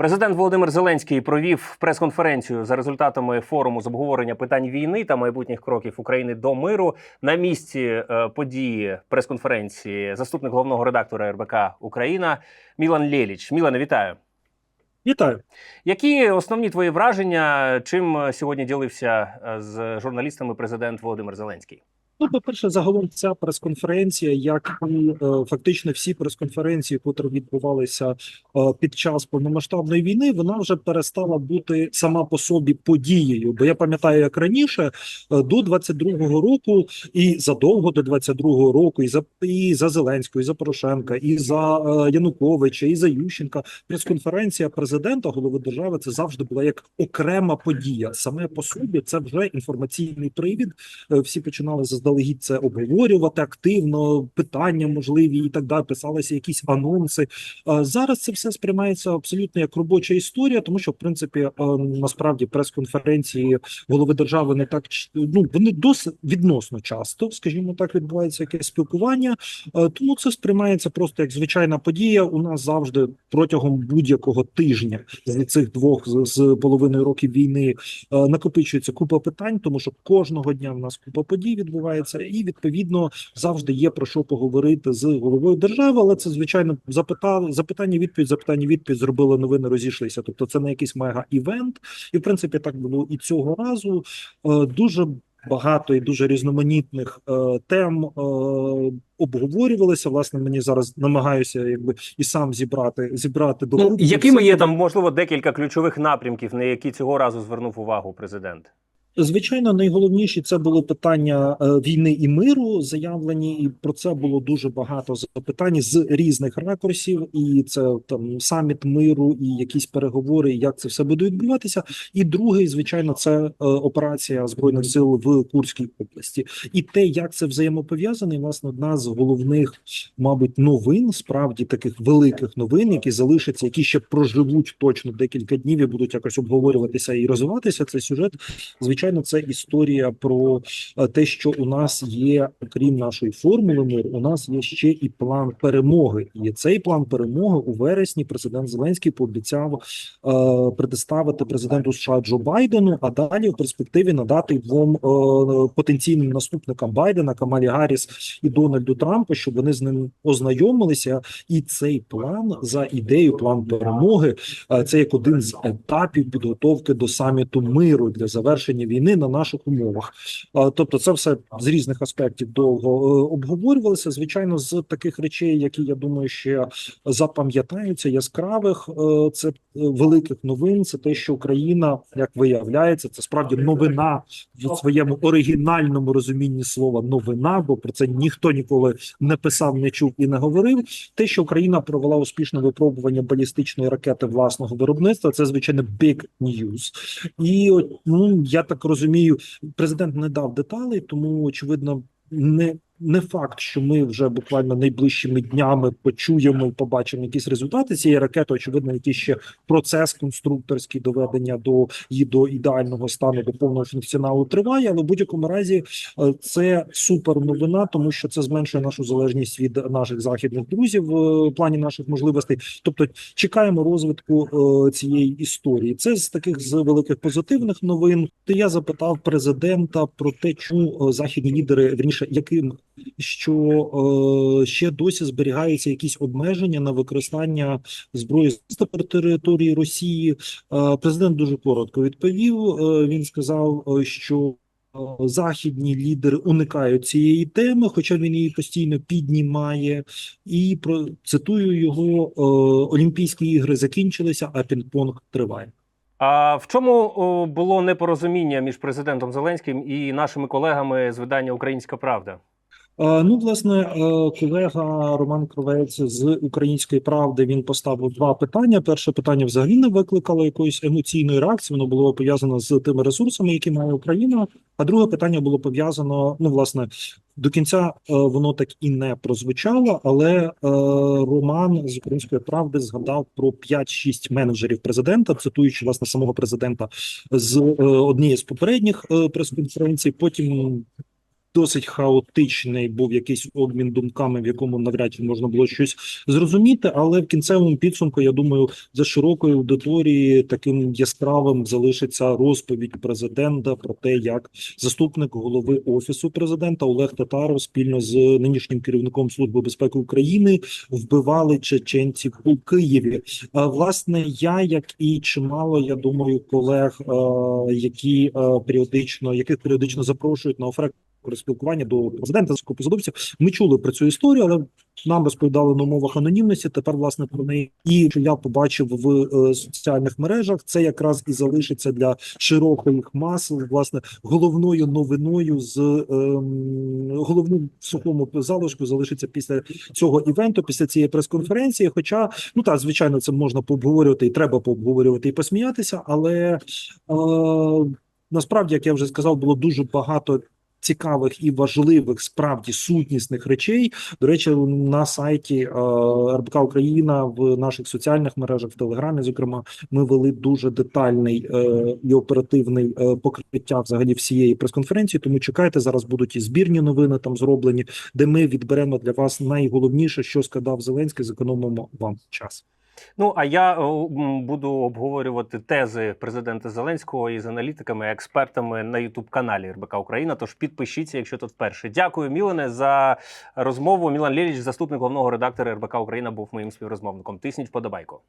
Президент Володимир Зеленський провів прес-конференцію за результатами форуму з обговорення питань війни та майбутніх кроків України до миру. На місці е, події прес-конференції заступник головного редактора РБК Україна Мілан Лєліч. Мілане, вітаю. Вітаю. Які основні твої враження? Чим сьогодні ділився е, з журналістами президент Володимир Зеленський? Ну, по-перше, загалом ця прес-конференція, як і е, фактично всі прес-конференції, які відбувалися е, під час повномасштабної війни, вона вже перестала бути сама по собі подією. Бо я пам'ятаю, як раніше е, до 22-го року, і задовго до 22-го року, і за і за Зеленського, і за Порошенка, і за Януковича, і за Ющенка, прес-конференція президента, голови держави, це завжди була як окрема подія. Саме по собі це вже інформаційний привід. Всі починали заздалегідь це обговорювати активно, питання можливі і так далі. Писалися якісь анонси. Е, Зараз це все сприймається абсолютно як робоча історія, тому що в принципі е, насправді прес-конференції голови держави не так ну вони досить відносно часто, скажімо так, відбувається якесь спілкування. Е, Тому це сприймається просто як звичайна подія. У нас завжди протягом будь-якого тижня з цих двох з, половиною років війни накопичується купа питань, тому що кожного дня в нас купа подій відбувається, і відповідно завжди є про що поговорити з головою держави. Але це звичайно запитали запитання, відповідь, запитання, відповідь зробили новини, розійшлися. Тобто, це не якийсь мега івент, і в принципі так було і цього разу. Е, Дуже багато і дуже різноманітних е, тем е, обговорювалися. Власне, мені зараз намагаюся, якби і сам зібрати зібрати до Ну, якими є там можливо декілька ключових напрямків, на які цього разу звернув увагу президент? Звичайно, найголовніше це було питання е, війни і миру, заявлені, і про це було дуже багато запитань з різних ракурсів. І це там саміт миру, і якісь переговори, як це все буде відбуватися. І другий, звичайно, це е, операція збройних сил в Курській області, і те, як це взаємопов'язане, власне, одна з головних, мабуть, новин, справді таких великих новин, які залишаться, які ще проживуть точно декілька днів і будуть якось обговорюватися і розвиватися. Це сюжет. Звичайно, це історія про е, те, що у нас є, крім нашої формули миру, у нас є ще і план перемоги. І цей план перемоги у вересні президент Зеленський пообіцяв е, предоставити президенту США Джо Байдену, а далі в перспективі надати двом е, потенційним наступникам Байдена Камалі Гарріс і Дональду Трампу, щоб вони з ним ознайомилися. І цей план за ідею, план перемоги, е, це як один з етапів підготовки до саміту миру для завершення війни на наших умовах. Тобто, це все з різних аспектів довго е, обговорювалося. Звичайно, з таких речей, які я думаю, ще запам'ятаються яскравих. е, Це е, великих новин. Це те, що Україна, як виявляється, це справді новина в своєму оригінальному розумінні слова новина, бо про це ніхто ніколи не писав, не чув і не говорив. Те, що Україна провела успішне випробування балістичної ракети власного виробництва, це звичайно big news. І ну я так розумію, президент не дав деталей, тому очевидно, не. Не факт, що ми вже буквально найближчими днями почуємо і побачимо якісь результати цієї ракети. Очевидно, якийсь ще процес конструкторський доведення до її до ідеального стану, до повного функціоналу триває. Але в будь-якому разі е, це супер новина, тому що це зменшує нашу залежність від наших західних друзів е, в плані наших можливостей. Тобто чекаємо розвитку е, цієї історії. Це з таких з великих позитивних новин. То я запитав президента про те, чому західні лідери вірніше, яким що е, ще досі зберігаються якісь обмеження на використання зброї з території Росії. Е, президент дуже коротко відповів. Е, він сказав, е, що. е, Західні лідери уникають цієї теми, хоча він її постійно піднімає, і про цитую його: е, Олімпійські ігри закінчилися, а пінг-понг триває. А в чому було непорозуміння між президентом Зеленським і нашими колегами з видання Українська Правда? Е, Ну, власне, е, колега Роман Кровець з Української правди він поставив два питання. Перше питання взагалі не викликало якоїсь емоційної реакції. Воно було пов'язано з тими ресурсами, які має Україна. А друге питання було пов'язано. Ну, власне, до кінця е, воно так і не прозвучало. Але Роман з Української правди згадав про 5-6 менеджерів президента, цитуючи власне самого президента з однієї з попередніх прес-конференцій. Потім Досить хаотичний був якийсь обмін думками, в якому навряд чи можна було щось зрозуміти. Але в кінцевому підсумку, я думаю, за широкою аудиторії таким яскравим залишиться розповідь президента про те, як заступник голови офісу президента Олег Татаров спільно з нинішнім керівником служби безпеки України вбивали чеченців у Києві. Власне, я як і чимало, я думаю, колег, які періодично яких періодично запрошують на офрек спілкування до президента посадовців. Ми чули про цю історію, але нам розповідали на умовах анонімності. Тепер власне про неї і що я побачив в е, соціальних мережах. Це якраз і залишиться для широких мас. Власне, головною новиною з ем, головним сухому залишку залишиться після цього івенту, після цієї прес-конференції. Хоча, ну так, звичайно, це можна пообговорювати і треба пообговорювати і посміятися, але е, насправді, як я вже сказав, було дуже багато. Цікавих і важливих справді сутнісних речей. До речі, на сайті е, РБК Україна в наших соціальних мережах в Телеграмі, зокрема, ми вели дуже детальний е, і оперативний е, покриття взагалі всієї прес-конференції. Тому чекайте, зараз будуть і збірні новини там зроблені, де ми відберемо для вас найголовніше, що сказав Зеленський. Зекономимо вам час. Ну а я буду обговорювати тези президента Зеленського із аналітиками, експертами на Ютуб каналі РБК Україна. Тож підпишіться, якщо тут вперше. Дякую, Мілене, за розмову. Мілан Ліліч, заступник головного редактора РБК Україна, був моїм співрозмовником. Тисніть вподобайку.